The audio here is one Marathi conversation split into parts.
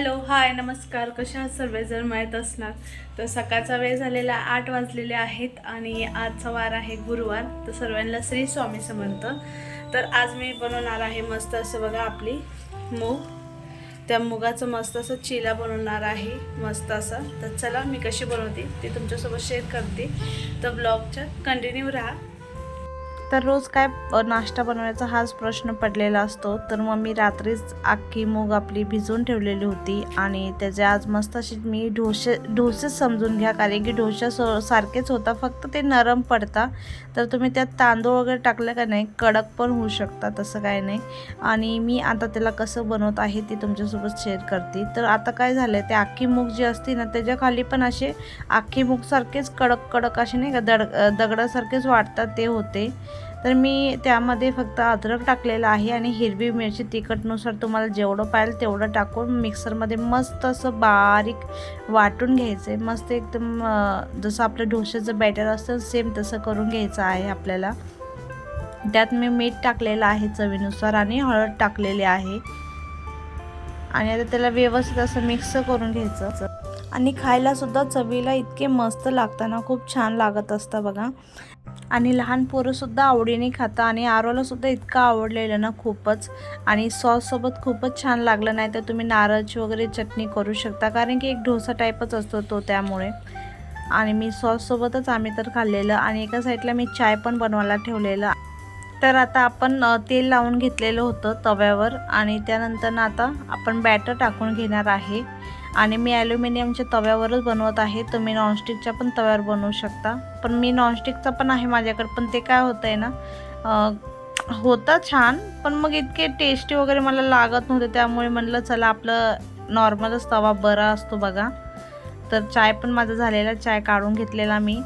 हॅलो हाय नमस्कार. कशा सर्व सर्वजण माहीत असणार तर सकाळचा वेळ झालेला आठ वाजलेले आहेत आणि आजचा वार आहे गुरुवार. तर सर्वांना श्री स्वामी समर्थ तर आज मी बनवणार आहे मस्त असं बघा आपली मूग. त्या मुगाचं मस्त असं चिला बनवणार आहे. मस्त असं. तर चला मी कशी बनवते ते तुमच्यासोबत शेअर करते. तर ब्लॉगच्या कंटिन्यू राहा. तर रोज काय नाश्ता बनवायचा हाच प्रश्न पडलेला असतो. तर मग मी रात्रीच अख्खी मूग आपली भिजवून ठेवलेली होती आणि त्याचे आज मस्त अशी मी ढोसे ढोसेच समजून घ्या. कारण की ढोशा सो सारखेच होता. फक्त ते नरम पडता. तर तुम्ही त्यात तांदूळ वगैरे टाकलं का नाही कडक पण होऊ शकता. तसं काय नाही. आणि मी आता त्याला कसं बनवत आहे ते तुमच्यासोबत शेअर करते. तर आता काय झालं आहे ते अख्खी मूग जी असते ना त्याच्याखाली पण असे अख्खी मूगसारखेच कडक कडक असे नाही का दड दगडासारखेच वाटतात ते होते. तर मी त्यामध्ये फक्त अद्रक टाकलेलं आहे आणि हिरवी मिरची तिखटनुसार तुम्हाला जेवढं पाहिजे तेवढं टाकून मिक्सरमध्ये मस्त असं बारीक वाटून घ्यायचं आहे. मस्त एकदम जसं आपलं डोश्याचं बॅटर असतं सेम तसं करून घ्यायचं आहे आपल्याला. त्यात मी मीठ टाकलेलं आहे चवीनुसार आणि हळद टाकलेली आहे. आणि आता त्याला व्यवस्थित असं मिक्स करून घ्यायचं आणि खायला सुद्धा चवीला इतके मस्त लागताना खूप छान लागत असतं बघा. आणि लहान पोरंसुद्धा आवडीने खाता आणि आरोलासुद्धा इतका इतकं आवडलेलं ना खूपच. आणि सॉससोबत खूपच छान लागलं नाही तर तुम्ही नारळची वगैरे चटणी करू शकता कारण की एक डोसा टाईपच असतो तो त्यामुळे. आणि मी सॉससोबतच आम्ही तर खाल्लेलं आणि एका साईडला मी चाय पण बनवायला ठेवलेलं. तर आता आपण तेल लावून घेतलेलं होतं तव्यावर आणि त्यानंतर ना आता आपण बॅटर टाकून घेणार आहे. आणि मी ॲल्युमिनियमच्या तव्यावरच बनवत आहे तुम्ही नॉनस्टिकच्या पण तव्यावर बनवू शकता. पण मी नॉनस्टिकचा पण आहे माझ्याकडे पण ते काय होतं आहे ना होतं छान पण मग इतके टेस्टी वगैरे मला लागत नव्हते त्यामुळे म्हणलं चला आपलं नॉर्मलच तवा बरा असतो बघा. तर चाय पण माझा झालेला चाय काढून घेतलेला मी.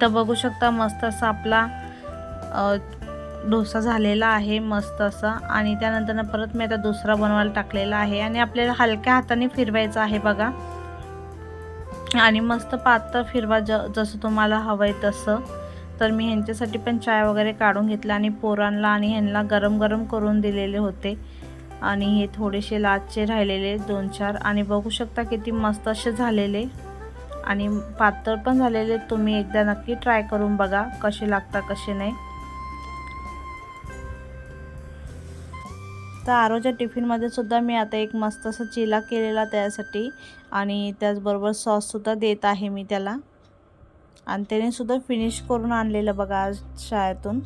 तर बघू शकता मस्त असा आपला डोसा झालेला आहे मस्त असा. आणि त्यानंतर परत मी आता दुसरा बनवायला टाकलेला आहे. आणि आपल्याला हलक्या हाताने फिरवायचं आहे बघा. आणि मस्त पातळ फिरवा ज जसं तुम्हाला हवं आहे तसं. तर मी ह्यांच्यासाठी पण चाय वगैरे काढून घेतला आणि पोरांना आणि ह्यांना गरम गरम करून दिलेले होते. आणि हे थोडेसे लाचचे राहिलेले दोन चार. आणि बघू शकता किती मस्त असे झालेले. आणि पातळ पण झालेले. तुम्ही एकदा नक्की ट्राय करून बघा कसे लागता कसे नाही. तर आरोच्या टिफिनमध्ये सुद्धा मी आता एक मस्त असा चिला केलेला त्यासाठी. आणि त्याचबरोबर सॉससुद्धा देत आहे मी त्याला. आणि त्याने सुद्धा फिनिश करून आणलेलं बघा आज शाळेतून.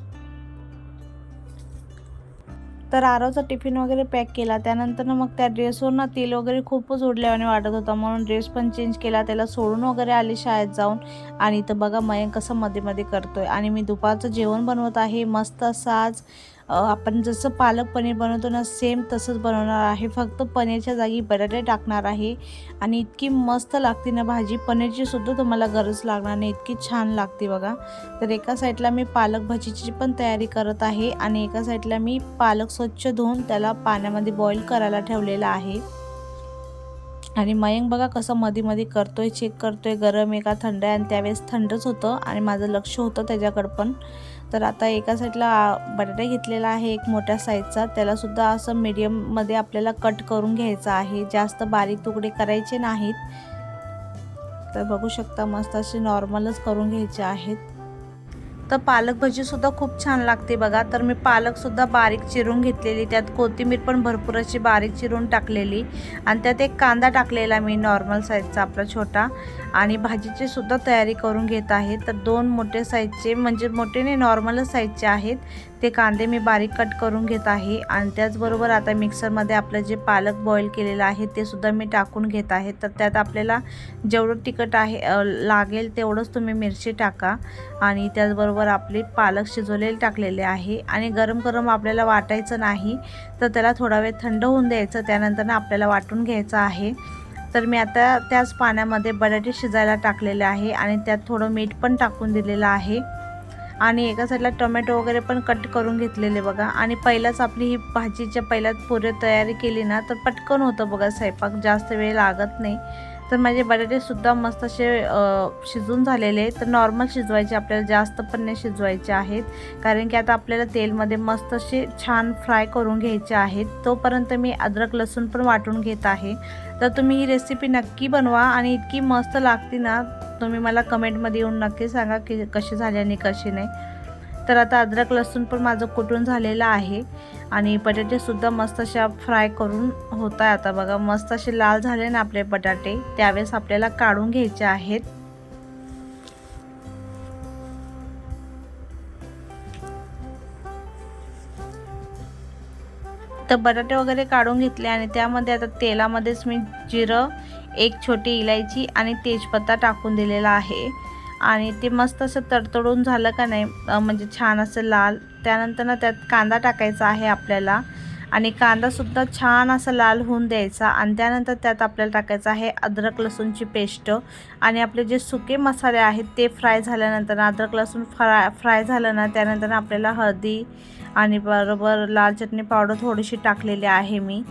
तर आरोचा टिफिन वगैरे पॅक केला. त्यानंतर मग त्या ड्रेसवर ना तेल वगैरे खूपच उडल्यावाने वाटत होता. म्हणून ड्रेस पण चेंज केला. त्याला सोडून वगैरे आली शाळेत जाऊन. आणि इथं बघा मयंक कसं मध्ये मध्ये करतोय. आणि मी दुपारचं जेवण बनवत आहे. मस्त असं आज आपण जसं पालक पनीर बनवतो ना सेम तसंच बनवणार आहे. फक्त पनीरच्या जागी बटाटे टाकणार आहे. आणि इतकी मस्त लागते ना भाजी. पनीरची सुद्धा तुम्हाला गरज लागणार नाही. इतकी छान लागते बघा. तर एका साईडला मी पालक भाजीची पण तयारी करत आहे आणि एका साईडला मी पालक स्वच्छ धुवून त्याला पाण्यामध्ये बॉईल करायला ठेवलेला आहे. आणि मयंक बघा कसं मध्ये मध्ये करतोय चेक करतोय. गरम आहे का थंड आहे आणि त्यावेळेस थंडच होतं आणि माझं लक्ष होतं त्याच्याकडं पण. तर आता एका साईडला बटाटा घेतलेला आहे एक मोठ्या साईजचा. त्यालासुद्धा असं मीडियममध्ये आपल्याला कट करून घ्यायचं आहे. जास्त बारीक तुकडे करायचे नाहीत. तर बघू शकता मस्त असे नॉर्मलच करून घ्यायचे आहेत. तर पालक भजीसुद्धा खूप छान लागते बघा. तर मी पालकसुद्धा बारीक चिरून घेतलेली त्यात कोथिंबीर पण भरपूर अशी बारीक चिरून टाकलेली आणि त्यात एक कांदा टाकलेला मी नॉर्मल साईजचा आपला छोटा आणि भाजीची सुद्धा तयारी करून घेत आहे. तर दोन मोठे साईजचे म्हणजे मोठे नाही नॉर्मलच साईजचे आहेत. ते कांदे मी बारीक कट करून घेत आहे आणि त्याचबरोबर आता मिक्सरमध्ये आपलं जे पालक बॉईल केलेलं आहे ते सुद्धा मी टाकून घेत आहे. तर त्यात आपल्याला जेवढं तिखट आहे लागेल तेवढंच तुम्ही मिरची टाका आणि त्याचबरोबर आपले पालक शिजवलेले टाकलेले आहे. आणि गरम गरम आपल्याला वाटायचं नाही तर त्याला थोडा वेळ थंड होऊन द्यायचं त्यानंतर ना आपल्याला वाटून घ्यायचं आहे. तर मी आता त्याच पाण्यामध्ये बटाटे शिजायला टाकलेले आहे आणि त्यात थोडं मीठ पण टाकून दिलेलं आहे. आणि एका साईडला टोमॅटो वगैरे पण कट करून घेतलेले बघा. आणि पहिलाच आपली ही भाजीच्या पहिल्यात पुरे तयारी केली ना तर पटकन होतं बघा स्वयंपाक जास्त वेळ लागत नाही. तर माझे बटाटेसुद्धा मस्त असे शिजून झालेले आहेत. तर नॉर्मल शिजवायचे आपल्याला जास्त पण नाही शिजवायचे आहेत. कारण की आता आपल्याला तेलमध्ये मस्त असे छान फ्राय करून घ्यायचे आहेत. तोपर्यंत मी अद्रक लसूण पण वाटून घेत आहे. तर तुम्ही ही रेसिपी नक्की बनवा आणि इतकी मस्त लागते ना तुम्ही मला कमेंटमध्ये येऊन नक्की सांगा की कशी झाली आणि कशी नाही. तर आता अद्रक लसूण पण माझं कुटून झालेलं आहे आणि बटाटेसुद्धा मस्त अशा फ्राय करून होत आहे आता बघा मस्त असे लाल झाले ना आपले बटाटे त्यावेळेस आपल्याला काढून घ्यायचे आहेत. तर बटाटे वगैरे काढून घेतले आणि त्यामध्ये आता तेलामध्येच मी जिरं एक छोटी इलायची आणि तेजपत्ता टाकून दिलेला आहे. आणि ते मस्त असं तडतडून झालं का नाही म्हणजे छान असं लाल त्यानंतर ना त्यात कांदा टाकायचा आहे आपल्याला. आणि कांदासुद्धा छान असा लाल होऊन द्यायचा आणि त्यानंतर त्यात आपल्याला टाकायचं आहे अद्रक लसूणची पेस्ट आणि आपले जे सुके मसाले आहेत ते फ्राय झाल्यानंतर अद्रक लसूण फ्राय फ्राय झालं ना त्यानंतर आपल्याला हळदी आणि बरोबर लाल चटणी पावडर थोडीशी टाकलेली आहे मी.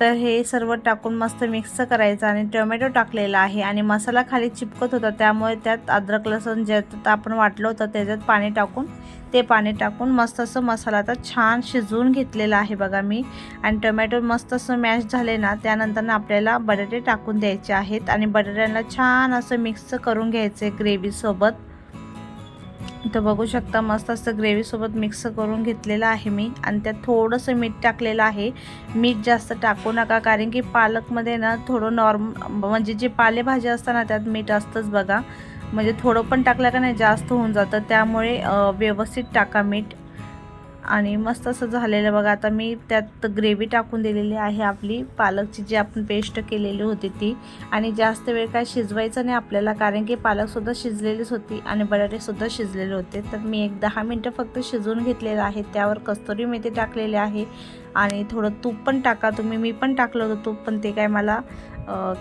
तर हे सर्व टाकून मस्त मिक्स करायचं आणि टोमॅटो टाकलेला आहे आणि मसाला खाली चिपकत होता त्यामुळे त्यात अद्रक लसूण ज्यात आपण वाटलं होतं त्याच्यात पाणी टाकून ते पाणी टाकून मस्त असं मसाला आता छान शिजवून घेतलेला आहे बघा मी. आणि टोमॅटो मस्त असं मॅश झाले ना त्यानंतर आपल्याला बटाटे टाकून द्यायचे आहेत आणि बटाट्यांना छान असं मिक्स करून घ्यायचे ग्रेव्हीसोबत इथं बघू शकता मस्त असं ग्रेव्हीसोबत मिक्स करून घेतलेलं आहे मी. आणि त्यात थोडंसं मीठ टाकलेलं आहे. मीठ जास्त टाकू नका कारण की पालकमध्ये ना थोडं नॉर्म म्हणजे जे पालेभाज्या असतात ना त्यात मीठ असतंच बघा. म्हणजे थोडं पण टाकलं का नाही जास्त होऊन जातं. त्यामुळे व्यवस्थित टाका मीठ. आणि मस्त असं झालेलं बघा. आता मी त्यात ग्रेव्ही टाकून दिलेली आहे आपली. पालकची जी आपण पेस्ट केलेली होती ती. आणि जास्त वेळ काय शिजवायचं नाही आपल्याला कारण की पालकसुद्धा शिजलेलीच होती आणि बटाटेसुद्धा शिजलेले होते. तर मी एक दहा मिनटं फक्त शिजवून घेतलेलं आहे. त्यावर कस्तुरी मेथी टाकलेली आहे. आणि थोडं तूप पण टाका तुम्ही. मी पण टाकलं होतं तूप पण ते काय मला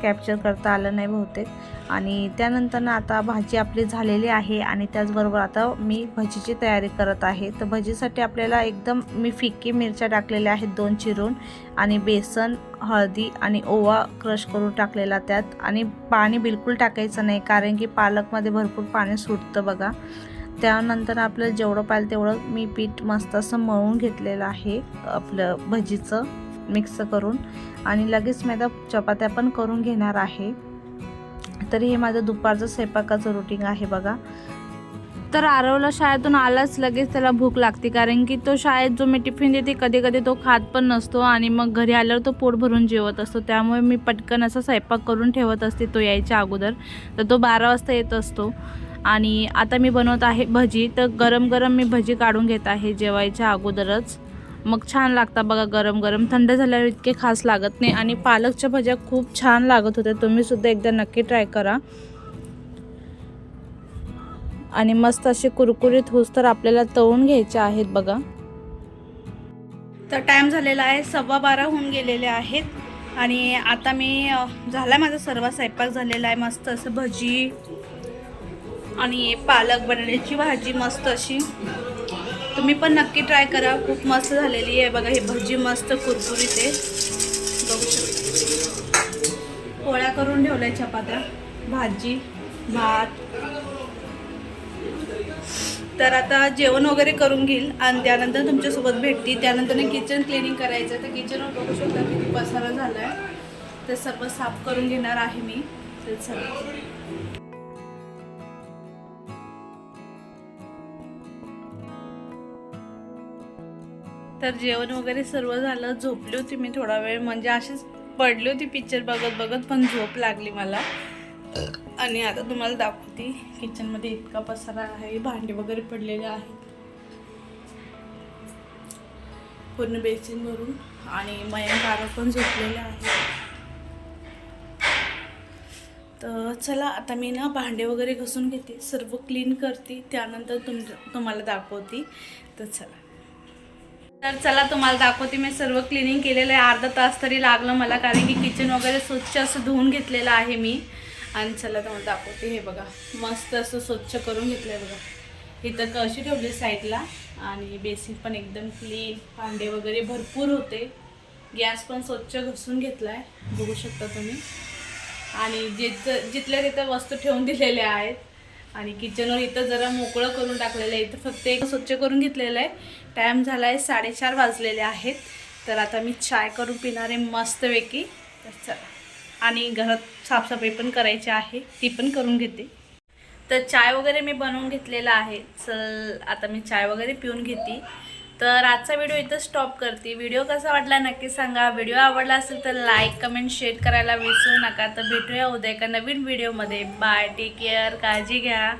कॅप्चर करता आलं नाही बहुतेक. आणि त्यानंतर ना आता भाजी आपली झालेली आहे आणि त्याचबरोबर आता मी भजीची तयारी करत आहे. तर भजीसाठी आपल्याला एकदम मी फिक्की मिरच्या टाकलेल्या आहेत दोन चिरून. आणि बेसन हळदी आणि ओवा क्रश करून टाकलेला त्यात. आणि पाणी बिलकुल टाकायचं नाही कारण की पालकमध्ये भरपूर पाणी सुटतं बघा. त्यानंतर आपलं जेवढं पाहिजे तेवढं मी पीठ मस्त असं मळून घेतलेलं आहे आपलं भजीचं. मिक्स करून आणि लगेच मी आता चपात्या पण करून घेणार आहे. तर हे माझं दुपारचं स्वयंपाकाचं रुटीन आहे बघा. तर आरवला शाळेतून आलाच लगेच त्याला भूक लागते कारण की तो शाळेत जो मी टिफिन देते कधी कधी तो खात पण नसतो आणि मग घरी आल्यावर तो पोट भरून जेवत असतो. त्यामुळे मी पटकन असा स्वयंपाक करून ठेवत असते तो यायच्या अगोदर. तर तो बारा वाजता येत असतो. आणि आता मी बनवत आहे भजी. तर गरम गरम मी भजी काढून घेत आहे जेवायच्या अगोदरच. मग छान लागतात बघा गरम गरम. थंड झाल्यावर इतके खास लागत नाही. आणि पालकच्या भज्या खूप छान लागत होत्या. तुम्हीसुद्धा एकदा नक्की ट्राय करा. आणि मस्त असे कुरकुरीत होस तर आपल्याला तळून घ्यायचे आहेत बघा. तर टाईम झालेला आहे. सव्वा बारा होऊन गेलेले आहेत. आणि आता मी झाला माझा सर्व स्वयंपाक झालेला आहे. मस्त असं भजी आणि पालक बनण्याची भाजी मस्त अशी. तुम्ही पण नक्की ट्राय करा. खूप मस्त झालेली आहे. बघा ही भजी मस्त कुरकुरीत. आहे बघू शकता. पोळ्या करून ठेवल्या चपात्या. भाजी भात. तर आता जेवण वगैरे करून घेईल आणि त्यानंतर तुमच्यासोबत भेटते त्यानंतर किचन क्लिनिंग करायचं आहे. तर किचनवर बघू शकता किती पसारा झाला आहे तर सर्व साफ करून घेणार आहे मी. तर चला. तर जेवण वगैरे सर्व झालं झोपली होती मी थोडा वेळ. म्हणजे अशीच पडली होती पिक्चर बघत बघत पण झोप लागली मला. आणि आता तुम्हाला दाखवते किचनमध्ये इतका पसारा आहे भांडे वगैरे पडलेले आहेत. पूर्ण बेसिन भरून. आणि मयंक आरव पण झोपलेले आहे. तर चला आता मी ना भांडे वगैरे घसून घेते. सर्व क्लीन करते. त्यानंतर तुम तुम्हाला दाखवते. तर चला. तर चला तुम्हाला दाखवते. मी सर्व क्लिनिंग केलेलं आहे. अर्धा तास तरी लागलं मला कारण की किचन वगैरे स्वच्छ असं धुवून घेतलेलं आहे मी. आणि चला तुम्हाला दाखवते. हे बघा मस्त असं स्वच्छ करून घेतलं आहे बघा इथं कशी ठेवली साईडला. आणि बेसिन पण एकदम क्लीन भांडे वगैरे भरपूर होते. गॅस पण स्वच्छ घसून घेतला आहे बघू शकता तुम्ही. आणि जिथं जिथल्या तिथं वस्तू ठेवून दिलेल्या आहेत आणि किचनवर इथं जरा मोकळं करून टाकलेलं आहे. इथं फक्त एक स्वच्छ करून घेतलेलं आहे. टाईम झाला आहे साडेचार वाजलेले आहेत. तर आता मी चाय करून पिणार आहे मस्तपैकी. तर चला. आणि घरात साफसफाई पण करायची आहे. ती पण करून घेते. तर चाय वगैरे मी बनवून घेतलेला आहे. चल आता मी चाय वगैरे पिऊन घेते. तर आजचा व्हिडिओ इथं स्टॉप करते. व्हिडिओ कसा वाटला नक्की सांगा. व्हिडिओ आवडला असेल तर लाईक कमेंट शेअर करायला विसरू नका. तर भेटूया उद्या एका नवीन व्हिडिओमध्ये बाय टेक केअर काळजी घ्या.